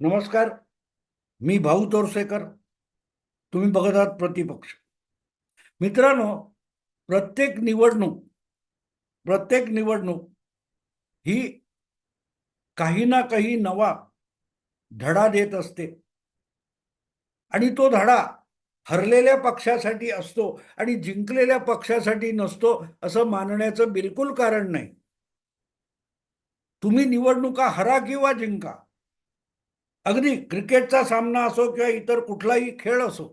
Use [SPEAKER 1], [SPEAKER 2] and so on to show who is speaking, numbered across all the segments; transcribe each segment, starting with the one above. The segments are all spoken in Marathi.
[SPEAKER 1] नमस्कार मी भाऊ तोरसेकर. तुम्ही बघत आहात प्रतिपक्ष. मित्रांनो प्रत्येक निवडणूक प्रत्येक निवडणूक ही काही ना काही नवा धडा देत असते. आणि तो धडा हरलेल्या पक्षासाठी असतो आणि जिंकलेल्या पक्षासाठी नसतो असं मानण्याचं बिलकुल कारण नाही. तुम्ही निवडणुका हरा किंवा जिंका अगदी क्रिकेटचा सामना असो किंवा इतर कुठलाही खेळ असो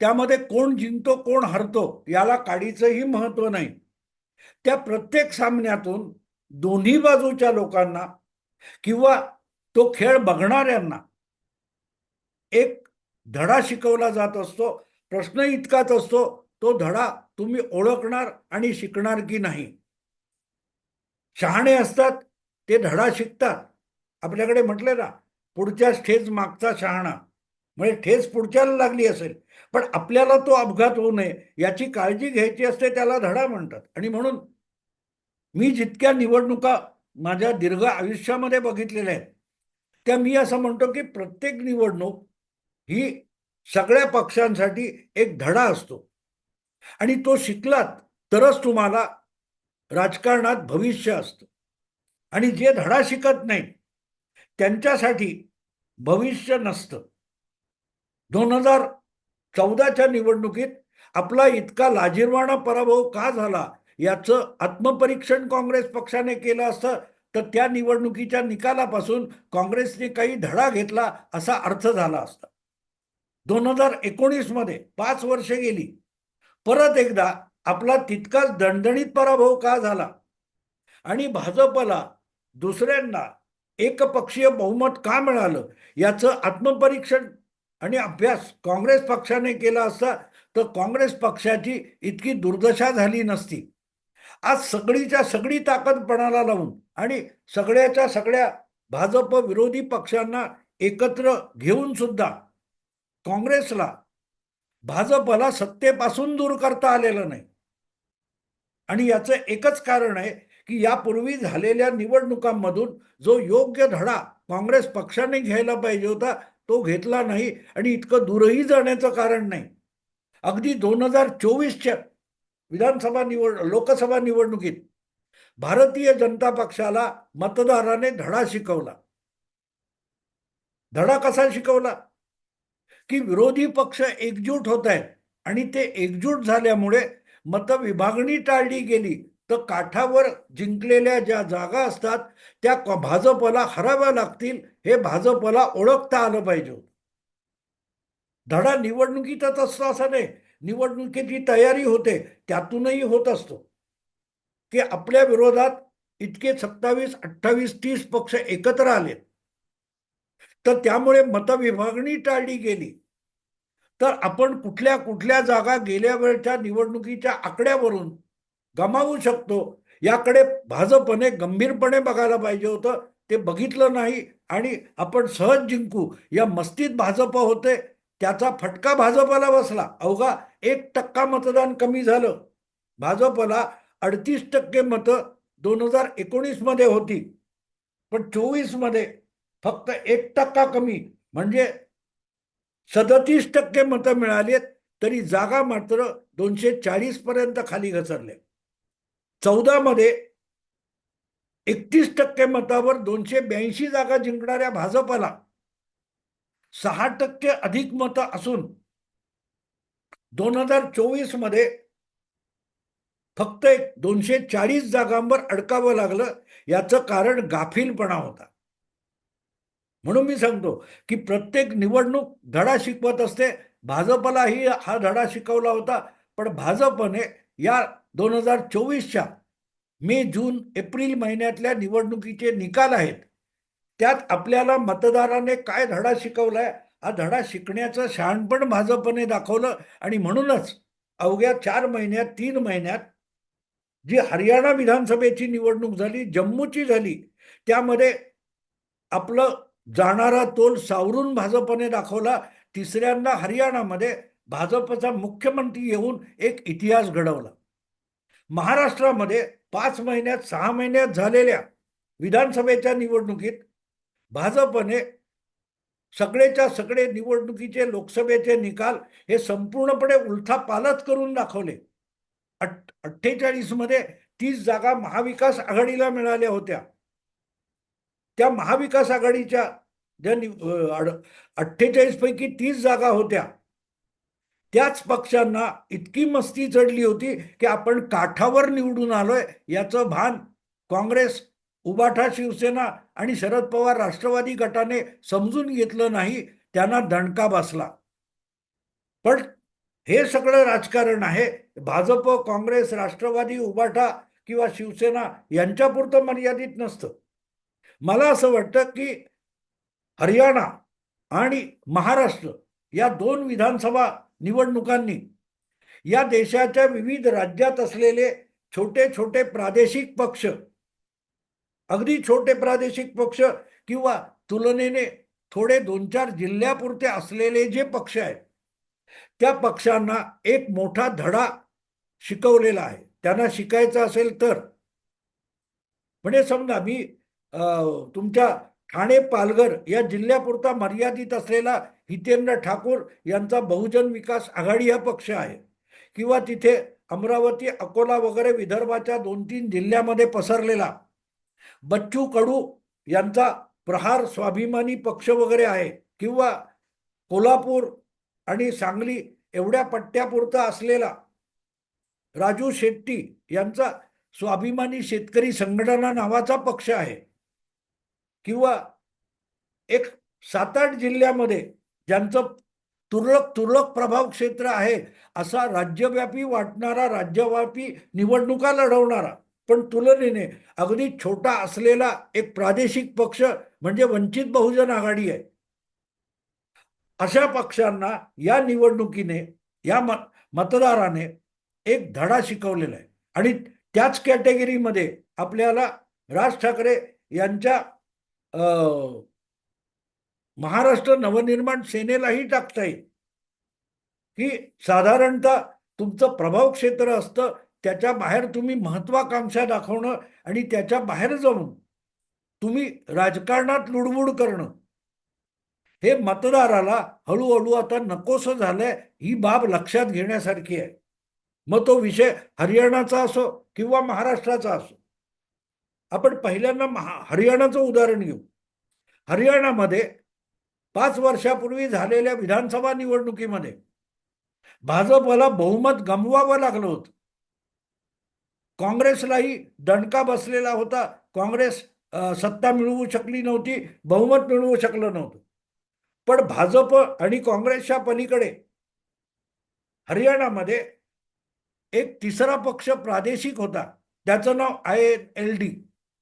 [SPEAKER 1] त्यामध्ये कोण जिंकतो कोण हरतो याला काडीचंही महत्त्व नाही. त्या प्रत्येक सामन्यातून दोन्ही बाजूच्या लोकांना किंवा तो खेळ बघणाऱ्यांना एक धडा शिकवला जात असतो प्रश्न इतकाच असतो तो धडा तुम्ही ओळखणार आणि शिकणार की नाही. शहाणे असतात ते धडा शिकतात. आपल्याकडे म्हटले ना पुढच्याच ठेच मागचा शहाणा. म्हणजे ठेच पुढच्याला लागली असेल. पण आपल्याला तो अपघात होऊ नये याची काळजी घ्यायची असते त्याला धडा म्हणतात. आणि म्हणून मी जितक्या निवडणुका माझ्या दीर्घ आयुष्यामध्ये बघितलेल्या आहेत त्या मी असं म्हणतो की प्रत्येक निवडणूक ही सगळ्या पक्षांसाठी एक धडा असतो. आणि तो शिकलात तरच तुम्हाला राजकारणात भविष्य असतं. आणि जे धडा शिकत नाही त्यांच्यासाठी भविष्य नसतं. दोन हजार चौदाच्या निवडणुकीत आपला इतका लाजिरवाणा पराभव का झाला याचं आत्मपरीक्षण काँग्रेस पक्षाने केलं असतं तर त्या निवडणुकीच्या निकालापासून काँग्रेसने काही धडा घेतला असा अर्थ झाला असता. दोन हजार एकोणीसमध्ये पाच वर्षे गेली. परत एकदा आपला तितकाच दणदणीत पराभव का झाला? आणि भाजपला दुसऱ्यांदा एकपक्षीय बहुमत का मिळालं? याचं आत्मपरीक्षण आणि अभ्यास काँग्रेस पक्षाने केला असता तर काँग्रेस पक्षाची इतकी दुर्दशा झाली नसती. आज सगळीच्या सगळी ताकदपणाला लावून आणि सगळ्याच्या सगळ्या भाजप विरोधी पक्षांना एकत्र घेऊन सुद्धा काँग्रेसला भाजपला सत्तेपासून दूर करता आलेलं नाही. आणि याचं एकच कारण आहे की यापूर्वी झालेल्या निवडणुकांमधून जो योग्य धडा काँग्रेस पक्षाने घ्यायला पाहिजे होता तो घेतला नाही आणि इतकं दूरही जाण्याचं कारण नाही. अगदी दोन हजार चोवीसच्या विधानसभा निवड लोकसभा निवडणुकीत भारतीय जनता पक्षाला मतदाराने धडा शिकवला. धडा कसा शिकवला? की विरोधी पक्ष एकजूट होत आहेत आणि ते एकजूट झाल्यामुळे मतविभागणी टाळली गेली. तर काठावर जिंकलेल्या ज्या जागा असतात त्या भाजपला हराव्या लागतील हे भाजपला ओळखता आलं पाहिजे. धडा निवडणुकीतच असतो असं नाही. निवडणुकीची तयारी होते त्यातूनही होत असतो. की आपल्या विरोधात इतके सत्तावीस अठ्ठावीस तीस पक्ष एकत्र आले. तर त्यामुळे मतविभागणी टाळली गेली. तर आपण कुठल्या कुठल्या जागा गेल्या वेळच्या निवडणुकीच्या आकड्यावरून गमावू शकतो. याकडे भाजपने गंभीरपणे बघायला पाहिजे होतं. ते बघितलं नाही आणि आपण सहज जिंकू. या मस्तीत भाजप होते. त्याचा फटका भाजपला बसला. अवघा एक टक्का मतदान कमी झालं. भाजपला अडतीस टक्के मतं दोन हजार एकोणीसमध्ये होती. पण चोवीसमध्ये फक्त एक टक्का कमी. म्हणजे सदतीस टक्के मतं मिळाली तरी जागा मात्र दोनशे चाळीसपर्यंत खाली घसरले चौदा मध्ये एकतीस टक्के मतावर दोनशे ब्याऐंशी जागा जिंकणाऱ्या भाजपला सहा टक्के अधिक मतं असून दोन हजार चोवीसमध्ये फक्त एक दोनशे चाळीस जागांवर अडकावं लागलं याचं कारण गाफीलपणा होता. म्हणून मी सांगतो की प्रत्येक निवडणूक धडा शिकवत असते. भाजपलाही हा धडा शिकवला होता पण भाजपने या दोन हजार चोवीसच्या मे जून एप्रिल महिन्यातल्या निवडणुकीचे निकाल आहेत. त्यात आपल्याला मतदाराने काय धडा शिकवलाय हा धडा शिकण्याचं शहाणपण भाजपने दाखवलं आणि म्हणूनच अवघ्या चार महिन्यात तीन महिन्यात जी हरियाणा विधानसभेची निवडणूक झाली जम्मूची झाली त्यामध्ये आपलं जाणारा तोल सावरून भाजपने दाखवला तिसऱ्यांदा हरियाणामध्ये भाजपचा मुख्यमंत्री येऊन एक इतिहास घडवला. महाराष्ट्रामध्ये पाच महिन्यात सहा महिन्यात झालेल्या विधानसभेच्या निवडणुकीत भाजपने सगळेच्या सगळे निवडणुकीचे लोकसभेचे निकाल हे संपूर्णपणे उलथापालथ करून दाखवले. अठ अठ्ठेचाळीसमध्ये तीस जागा महाविकास आघाडीला मिळाल्या होत्या. त्या महाविकास आघाडीच्या ज्या अठ्ठेचाळीस पैकी तीस जागा होत्या. त्याच पक्षांना इतकी मस्ती चढली होती की आपण काठावर निवडून आलोय याचं भान काँग्रेस उबाठा शिवसेना आणि शरद पवार राष्ट्रवादी गटाने समजून घेतलं नाही त्यांना दणका बसला. पण हे सगळं राजकारण आहे भाजप काँग्रेस राष्ट्रवादी उबाठा किंवा शिवसेना यांच्यापुरतं मर्यादित नसतं. मला असं वाटतं की हरियाणा आणि महाराष्ट्र या दोन विधानसभा निवडणुकांनी. या देशाच्या विविध राज्यात असलेले छोटे छोटे प्रादेशिक पक्ष अगदी छोटे प्रादेशिक पक्ष किंवा तुलनेने थोडे दोन चार जिल्ह्यापुरते असलेले जे पक्ष आहेत त्या पक्षांना एक मोठा धडा शिकवलेला आहे. त्यांना शिकायचं असेल तर. म्हणजे समजा मी तुमच्या ठाणे पालघर या जिल्ह्यापुरता मर्यादित असलेला हितेंद्र ठाकूर यांचा बहुजन विकास आघाडी हा पक्ष आहे. किंवा तिथे अमरावती अकोला वगैरे विदर्भाच्या दोन तीन जिल्ह्यामध्ये पसरलेला बच्चू कडू यांचा प्रहार स्वाभिमानी पक्ष वगैरे आहे. किंवा कोल्हापूर आणि सांगली एवढ्या पट्ट्यापुरता असलेला राजू शेट्टी यांचा स्वाभिमानी शेतकरी संघटना नावाचा पक्ष आहे. किंवा एक सात आठ जिल्ह्यामध्ये ज्यांचं तुरळक तुरळक प्रभाव क्षेत्र आहे असा राज्यव्यापी वाटणारा राज्यव्यापी निवडणुका लढवणारा पण तुलनेने अगदी छोटा असलेला एक प्रादेशिक पक्ष म्हणजे वंचित बहुजन आघाडी आहे. अशा पक्षांना या निवडणुकीने या मतदाराने एक धडा शिकवलेला आहे. आणि त्याच कॅटेगरीमध्ये आपल्याला राज ठाकरे यांच्या महाराष्ट्र नवनिर्माण सेनेलाही टाकता येईल. की साधारणतः तुमचं प्रभाव क्षेत्र असतं त्याच्या बाहेर तुम्ही महत्वाकांक्षा दाखवणं आणि त्याच्या बाहेर जाऊन तुम्ही राजकारणात लुडबुड करणं. हे मतदाराला हळूहळू आता नकोसं झालंय ही बाब लक्षात घेण्यासारखी आहे. मग तो विषय हरियाणाचा असो किंवा महाराष्ट्राचा असो. आपण पहिल्यांदा महा हरियाणाचं उदाहरण घेऊ. हरियाणामध्ये पाच वर्षापूर्वी झालेल्या विधानसभा निवडणुकीमध्ये भाजपला बहुमत गमवावं लागलं होतं. काँग्रेसलाही दणका बसलेला होता. काँग्रेस सत्ता मिळवू शकली नव्हती बहुमत मिळवू शकलं नव्हतं. पण भाजप आणि काँग्रेसच्या पलीकडे हरियाणामध्ये एक तिसरा पक्ष प्रादेशिक होता. त्याचं नाव आय एन एल डी.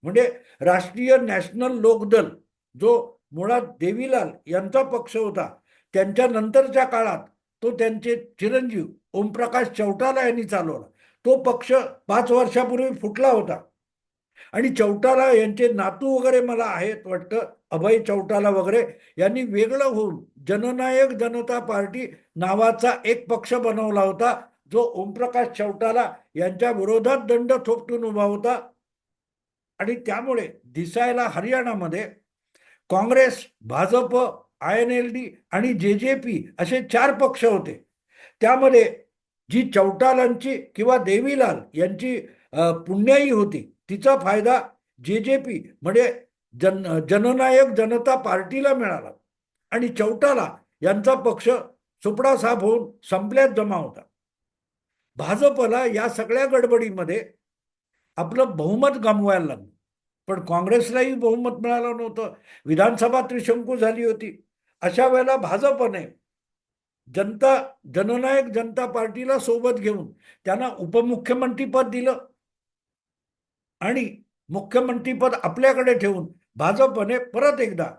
[SPEAKER 1] म्हणजे राष्ट्रीय नॅशनल लोकदल जो मुळात देवीलाल यांचा पक्ष होता त्यांच्या नंतरच्या काळात तो त्यांचे चिरंजीव ओमप्रकाश चौटाला यांनी चालवला. तो पक्ष पाच वर्षापूर्वी फुटला होता. आणि चौटाला यांचे नातू वगैरे मला आहेत वाटतं अभय चौटाला वगैरे यांनी वेगळं होऊन जननायक जनता पार्टी नावाचा एक पक्ष बनवला होता जो ओमप्रकाश चौटाला यांच्या विरोधात दंड थोपटून उभा होता. आणि त्यामुळे दिसायला हरियाणामध्ये Congress Bhajap I N L D आणि जे जे पी असे चार पक्ष होते. त्यामध्ये जी चौटालांची किंवा देवीलाल यांची पुण्याई होती तिचा फायदा जे जे पी म्हणजे जन जननायक जनता पार्टीला मिळाला आणि चौटाला यांचा पक्ष सुपडा साफ होऊन संपल्यात जमा होता. भाजपला या सगळ्या गडबडीमध्ये आपलं बहुमत गमवायला लागलं. पण काँग्रेसलाही बहुमत मिळालं नव्हतं. विधानसभा त्रिशंकू झाली होती. अशा वेळेला भाजपने जनता जननायक जनता पार्टीला सोबत घेऊन त्यांना उपमुख्यमंत्रीपद दिलं. आणि मुख्यमंत्रीपद आपल्याकडे ठेवून भाजपने परत एकदा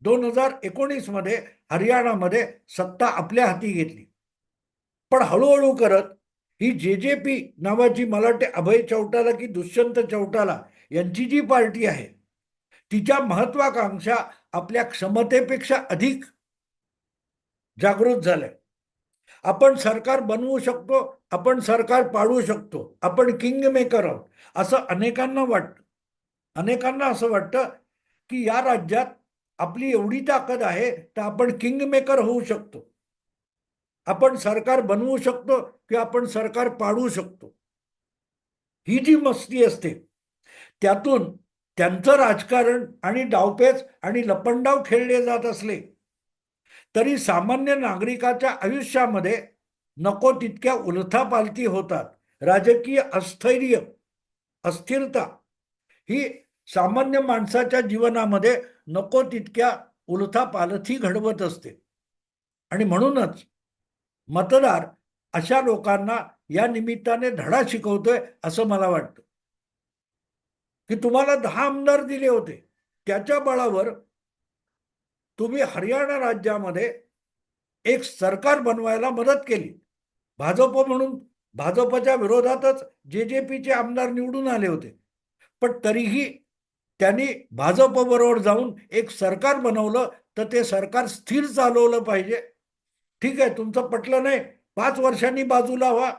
[SPEAKER 1] दोन हजार एकोणीसमध्ये हरियाणामध्ये सत्ता आपल्या हाती घेतली. पण हळूहळू करत ही जे जे पी नावाची मला वाटते अभय चौटाला की दुष्यंत चौटाला यांची जी पार्टी आहे तिच्या महत्वाकांक्षा आपल्या क्षमतेपेक्षा अधिक जागृत झाल्या. आपण सरकार बनवू शकतो आपण सरकार पाडू शकतो आपण किंग मेकर आहोत असं अनेकांना वाटतं. अनेकांना असं वाटतं की या राज्यात आपली एवढी ताकद आहे तर आपण किंग मेकर होऊ शकतो. आपण सरकार बनवू शकतो किंवा आपण सरकार पाडू शकतो? ही जी मस्ती असते त्यातून त्यांचं राजकारण आणि डावपेच आणि लपंडाव खेळले जात असले तरी सामान्य नागरिकाच्या आयुष्यामध्ये नको तितक्या उलथापालथी होतात. राजकीय अस्थैर्य अस्थिरता ही सामान्य माणसाच्या जीवनामध्ये नको तितक्या उलथापालथी घडवत असते. आणि म्हणूनच मतदार अशा लोकांना या निमित्ताने धडा शिकवतोय असं मला वाटतं. की तुम्हाला दहा आमदार दिले होते. त्याच्या बळावर तुम्ही हरियाणा राज्यामध्ये एक सरकार बनवायला मदत केली. भाजप म्हणून भाजपच्या विरोधातच जे जे पीचे आमदार निवडून आले होते. पण तरीही त्यांनी भाजपबरोबर जाऊन एक सरकार बनवलं तर ते सरकार स्थिर चालवलं पाहिजे. ठीक आहे तुमचं पटलं नाही पाच वर्षांनी बाजूला व्हा.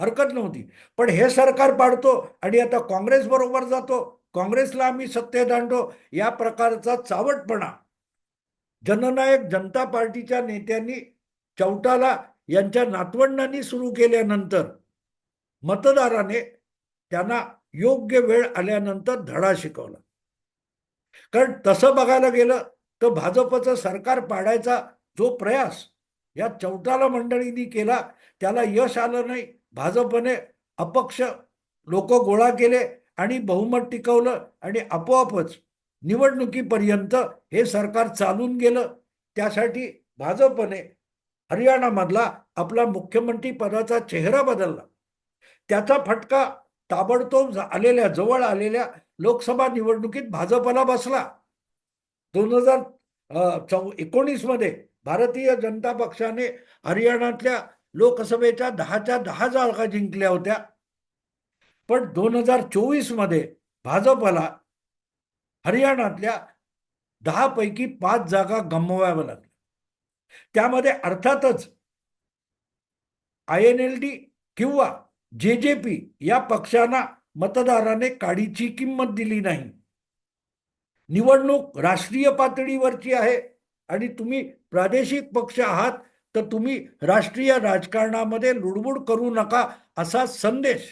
[SPEAKER 1] हरकत नव्हती. पण हे सरकार पाडतो आणि आता काँग्रेस बरोबर जातो. काँग्रेसला आम्ही सत्तेत आणतो या प्रकारचा चावटपणा. जननायक जनता पार्टीच्या नेत्यांनी चौटाला यांच्या नातवंडांनी सुरू केल्यानंतर मतदाराने त्यांना योग्य वेळ आल्यानंतर धडा शिकवला. कारण तसं बघायला गेलं तर भाजपचं सरकार पाडायचा जो प्रयास या चौटाला मंडळींनी केला. त्याला यश आलं नाही. भाजपने अपक्ष लोक गोळा केले आणि बहुमत टिकवलं आणि आपोआपच निवडणुकीपर्यंत हे सरकार चालून गेलं. त्यासाठी भाजपने हरियाणामधला आपला मुख्यमंत्री पदाचा चेहरा बदलला. त्याचा फटका ताबडतोब आलेल्या जवळ आलेल्या लोकसभा निवडणुकीत भाजपला बसला. दोन हजार चौ एकोणीसमध्ये भारतीय जनता पक्षाने हरियाणातल्या लोकसभेच्या दहाच्या दहा जागा जिंकल्या होत्या. पण दोन हजार चोवीसमध्ये भाजपला हरियाणातल्या दहा पैकी पाच जागा गमवाव्या लागल्या. त्यामध्ये अर्थातच आय एन एल डी किंवा जे जे पी या पक्षांना मतदाराने काडीची किंमत दिली नाही. निवडणूक राष्ट्रीय पातळीवरची आहे. आणि तुम्ही प्रादेशिक पक्ष आहात तर तुम्ही राष्ट्रीय राजकारणामध्ये लुडबुड करू नका असा संदेश.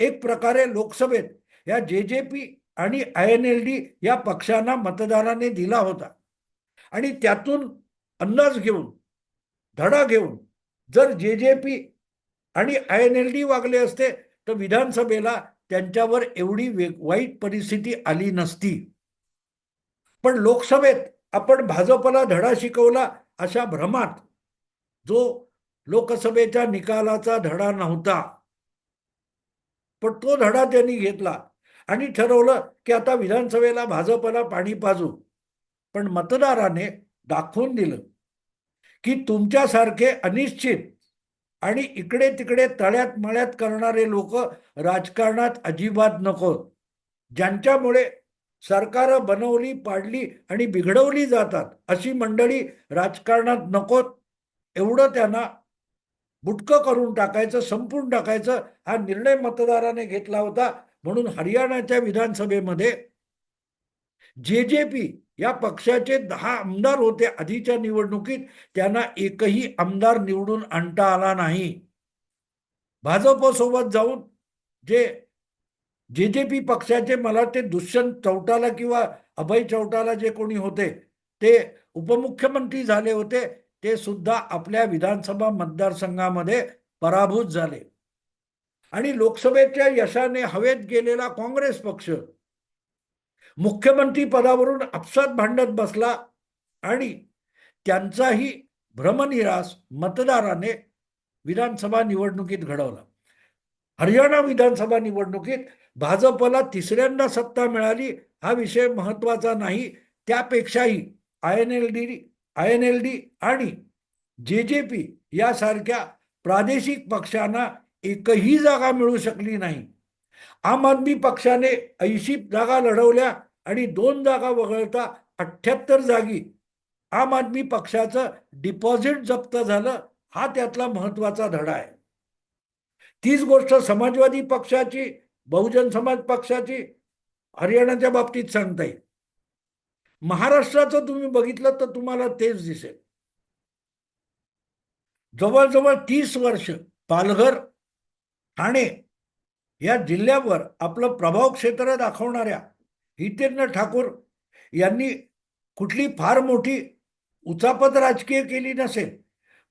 [SPEAKER 1] एक प्रकारे लोकसभेत या जे जे पी आणि आय एन एल डी या पक्षांना मतदाराने दिला होता. आणि त्यातून अंदाज घेऊन धडा घेऊन जर जे जे पी आणि आय एन एल डी वागले असते तर विधानसभेला त्यांच्यावर एवढी वाईट परिस्थिती आली नसती. पण लोकसभेत आपण भाजपला धडा शिकवला अशा भ्रमात जो लोकसभेच्या निकालाचा धडा नव्हता. पण तो धडा त्यांनी घेतला आणि ठरवलं की आता विधानसभेला भाजपला पाणी पाजू. पण मतदाराने दाखवून दिलं की तुमच्यासारखे अनिश्चित आणि इकडे तिकडे तळ्यात मळ्यात करणारे लोक राजकारणात अजिबात नको ज्यांच्यामुळे सरकार बनवली पाडली आणि बिघडवली जातात अशी मंडळी राजकारणात नकोत. एवढं त्यांना बुटकं करून टाकायचं संपून टाकायचं हा निर्णय मतदाराने घेतला होता. म्हणून हरियाणाच्या विधानसभेमध्ये जे जे पी या पक्षाचे दहा आमदार होते आधीच्या निवडणुकीत त्यांना एकही आमदार निवडून आणता आला नाही. भाजपसोबत जाऊन जे जे जे पी पक्षाचे मला ते दुष्यंत चौटाला किंवा अभय चौटाला जे कोणी होते ते उपमुख्यमंत्री झाले होते ते सुद्धा आपल्या विधानसभा मतदारसंघामध्ये पराभूत झाले. आणि लोकसभेच्या यशाने हवेत गेलेला काँग्रेस पक्ष मुख्यमंत्री पदावरून आपसात भांडत बसला आणि त्यांचाही भ्रमनिरास मतदाराने विधानसभा निवडणुकीत घडवला. हरियाणा विधानसभा निवडणुकीत भाजपला तिसऱ्यांदा सत्ता मिळाली हा विषय महत्त्वाचा नाही. त्यापेक्षाही I N L D I N L D आणि जे जे पी यासारख्या प्रादेशिक पक्षांना एकही जागा मिळू शकली नाही. आम आदमी पक्षाने ऐंशी जागा लढवल्या आणि दोन जागा वगळता अठ्ठ्याहत्तर जागी आम आदमी पक्षाचं डिपॉझिट जप्त झालं हा त्यातला महत्त्वाचा धडा आहे. तीच गोष्ट समाजवादी पक्षाची बहुजन समाज पक्षाची हरियाणाच्या बाबतीत सांगता येईल. महाराष्ट्राचं तुम्ही बघितलं तर तुम्हाला तेच दिसेल. जवळजवळ तीस वर्ष पालघर ठाणे या जिल्ह्यावर आपलं प्रभाव क्षेत्र दाखवणाऱ्या हितेंद्र ठाकूर यांनी कुठली फार मोठी उचापत राजकीय केली नसेल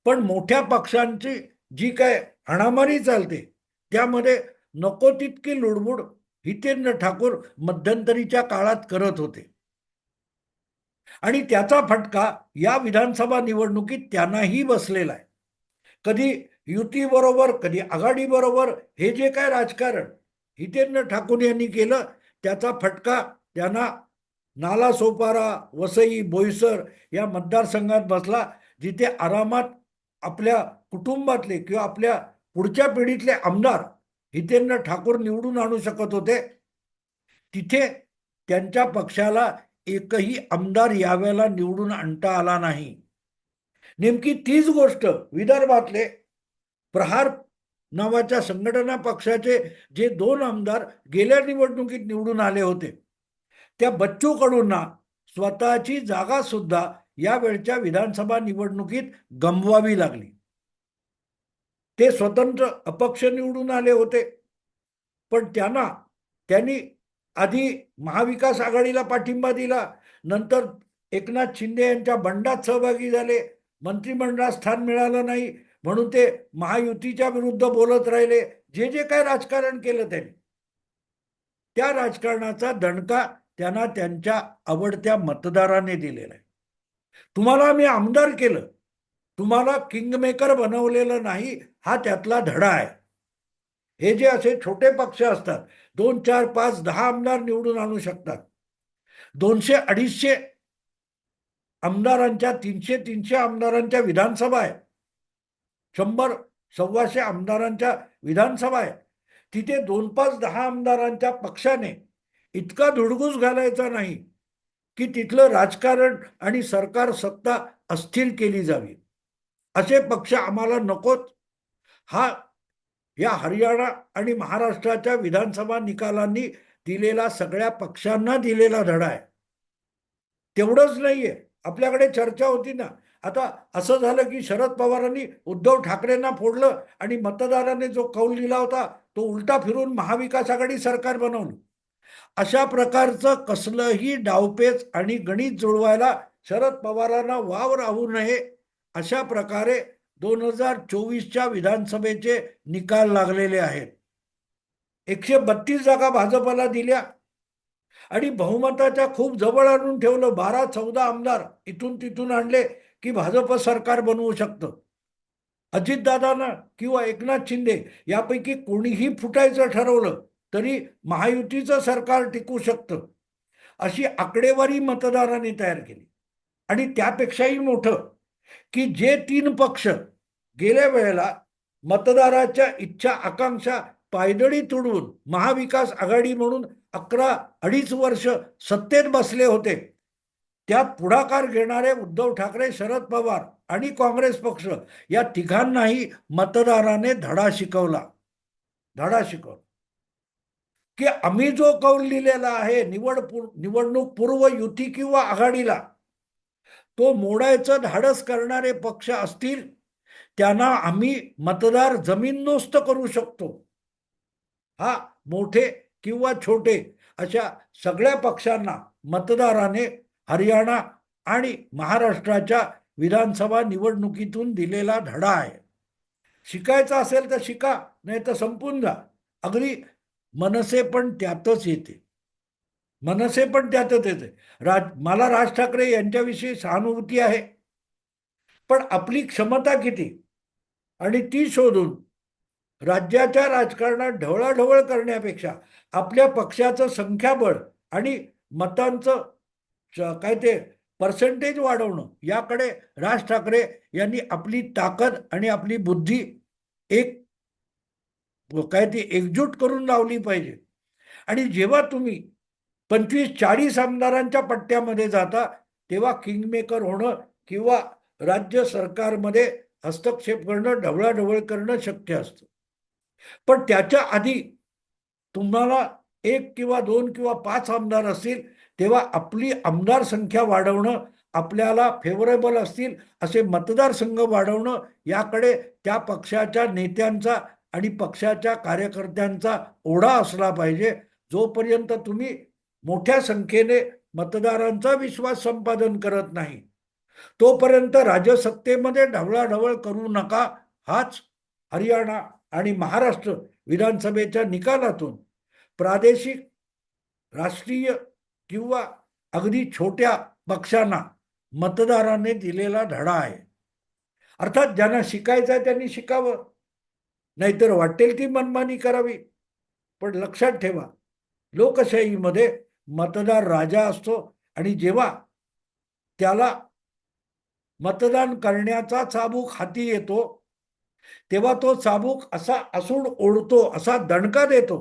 [SPEAKER 1] पण मोठ्या पक्षांची जी काय हाणामारी चालते त्यामध्ये नको तितकी लुडबुड हितेंद्र ठाकूर मध्यंतरीच्या काळात करत होते. आणि त्याचा फटका या विधानसभा निवडणुकीत त्यांनाही बसलेला आहे. कधी युती बरोबर कधी आघाडी बरोबर हे जे काय राजकारण हितेंद्र ठाकूर यांनी केलं त्याचा फटका त्यांना नाला सोपारा वसई बोईसर या मतदारसंघात बसला जिथे आरामात आपल्या कुटुंबातले किंवा आपल्या पुढच्या पिढीतले आमदार हितेंद्र ठाकूर निवडून आणू शकत होते. तिथे त्यांच्या पक्षाला एकही आमदार यावेळेला निवडून आणता आला नाही. नेमकी तीच गोष्ट विदर्भातले प्रहार नावाच्या संघटना पक्षाचे जे दोन आमदार गेल्या निवडणुकीत निवडून आले होते. त्या बच्चू कडूंना स्वतःची जागा सुद्धा यावेळच्या विधानसभा निवडणुकीत गमवावी लागली. ते स्वतंत्र अपक्ष निवडून आले होते. पण त्यांना त्यांनी आधी महाविकास आघाडीला पाठिंबा दिला. नंतर एकनाथ शिंदे यांच्या बंडात सहभागी झाले. मंत्रिमंडळात स्थान मिळालं नाही. म्हणून ते महायुतीच्या विरुद्ध बोलत राहिले. जे जे काय राजकारण केलं त्यांनी. त्या राजकारणाचा दणका त्यांना त्यांच्या आवडत्या मतदाराने दिलेला आहे. तुम्हाला मी आमदार केलं. तुम्हाला किंगमेकर बनवलेलं नाही हा त्यातला धडा आहे. हे जे असे छोटे पक्ष असतात दोन चार पाच दहा आमदार निवडून आणू शकतात. दोनशे अडीचशे आमदारांच्या तीनशे तीनशे आमदारांच्या विधानसभा आहे. शंभर सव्वाशे आमदारांच्या विधानसभा आहे. तिथे दोन पाच दहा आमदारांच्या पक्षाने इतका धुडगूस घालायचा नाही की तिथलं राजकारण आणि सरकार सत्ता अस्थिर केली जावी. असे पक्ष आम्हाला नकोत. हा या हरियाणा आणि महाराष्ट्राच्या विधानसभा निकालांनी दिलेला सगळ्या पक्षांना दिलेला धडा आहे. तेवढंच नाहीये. आपल्याकडे चर्चा होती ना. आता असं झालं की शरद पवारांनी उद्धव ठाकरेंना फोडलं आणि मतदारांनी जो कौल दिला होता तो उलटा फिरून महाविकास आघाडी सरकार बनवलं. अशा प्रकारचं कसलंही डावपेच आणि गणित जुळवायला शरद पवारांना वाव राहू नये अशा प्रकारे दोन हजार चोवीसच्या विधानसभेचे निकाल लागलेले आहेत. एकशे बत्तीस जागा भाजपला दिल्या आणि बहुमताच्या खूप जवळ आणून ठेवलं बारा चौदा आमदार इथून तिथून आणले की भाजप सरकार बनवू शकतं. अजितदादांना किंवा एकनाथ शिंदे यापैकी कोणीही फुटायचं ठरवलं तरी महायुतीचं सरकार टिकू शकतं. अशी आकडेवारी मतदारांनी तयार केली. आणि त्यापेक्षाही मोठं की जे तीन पक्ष गेल्या वेळेला मतदाराच्या इच्छा आकांक्षा पायदळी तुडवून महाविकास आघाडी म्हणून अकरा अडीच वर्ष सत्तेत बसले होते त्यात पुढाकार घेणारे उद्धव ठाकरे शरद पवार आणि काँग्रेस पक्ष या तिघांनाही मतदाराने धडा शिकवला. धडा शिकवला. की आम्ही जो कौल लिहिलेला आहे निवड निवडणूक पूर्व युती किंवा आघाडीला तो मोडायचं धाडस करणारे पक्ष असतील त्यांना आम्ही मतदार जमीनदोस्त करू शकतो. हा मोठे किंवा छोटे अशा सगळ्या पक्षांना मतदाराने हरियाणा आणि महाराष्ट्राच्या विधानसभा निवडणुकीतून दिलेला धडा आहे. शिकायचं असेल तर शिका नाही तर संपून जा. अगदी मनसे पण त्यातच येते. मनसे पण त्यातच येते राज मला राज ठाकरे यांच्याविषयी सहानुभूती आहे. पण आपली क्षमता किती? आणि ती शोधून राज्याच्या राजकारणात ढवळाढवळ करण्यापेक्षा आपल्या पक्षाचं संख्याबळ आणि मतांचं काय ते पर्सेंटेज वाढवणं याकडे राज ठाकरे यांनी आपली ताकद आणि आपली बुद्धी एक काय ती एकजूट करून लावली पाहिजे. आणि जेव्हा तुम्ही पंचवीस चाळीस आमदारांच्या पट्ट्यामध्ये जाता तेव्हा किंगमेकर होणं किंवा राज्य सरकारमध्ये हस्तक्षेप करणं ढवळाढवळ करणं शक्य असतं. पण त्याच्या आधी तुम्हाला एक किंवा दोन किंवा पाच आमदार असतील तेव्हा आपली आमदार संख्या वाढवणं आपल्याला फेवरेबल असतील असे मतदारसंघ वाढवणं याकडे त्या पक्षाच्या नेत्यांचा आणि पक्षाच्या कार्यकर्त्यांचा ओढा असला पाहिजे. जोपर्यंत तुम्ही मोठ्या संख्येने मतदारांचा विश्वास संपादन करत नाही. तोपर्यंत राजसत्तेमध्ये ढवळाढवळ करू नका हाच हरियाणा आणि महाराष्ट्र विधानसभेच्या निकालातून. प्रादेशिक राष्ट्रीय किंवा अगदी छोट्या पक्षांना मतदाराने दिलेला धडा आहे. अर्थात ज्यांना शिकायचं आहे त्यांनी शिकावं. नाहीतर वाटेल ती मनमानी करावी. पण लक्षात ठेवा लोकशाहीमध्ये मतदार राजा असतो आणि जेव्हा त्याला मतदान करण्याचा चाबूक हाती येतो तेव्हा तो चाबूक असा असून ओढतो असा दणका देतो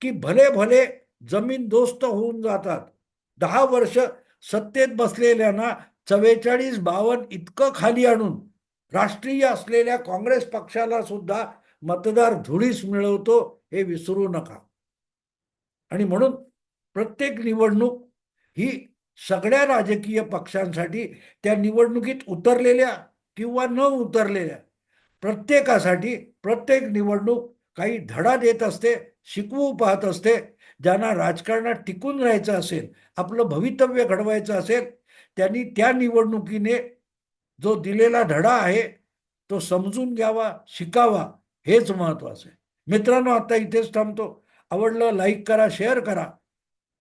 [SPEAKER 1] की भले भले जमीन दोस्त होऊन जातात. दहा वर्ष सत्तेत बसलेल्यांना चव्वेचाळीस बावन्न इतकं खाली आणून राष्ट्रीय असलेल्या काँग्रेस पक्षाला सुद्धा मतदार धुळीस मिळवतो हे विसरू नका. आणि म्हणून प्रत्येक निवडणूक ही सगळ्या राजकीय पक्षांसाठी त्या निवडणुकीत उतरलेल्या किंवा न उतरलेल्या प्रत्येकासाठी प्रत्येक निवडणूक काही धडा देत असते शिकवू पाहत असते. ज्यांना राजकारणात टिकून राहायचं असेल आपलं भवितव्य घडवायचं असेल त्यांनी त्या निवडणुकीने जो दिलेला धडा आहे तो समजून घ्यावा शिकावा हेच महत्वाचं आहे. मित्रांनो आता इथेच थांबतो. आवडलं लाईक करा शेअर करा.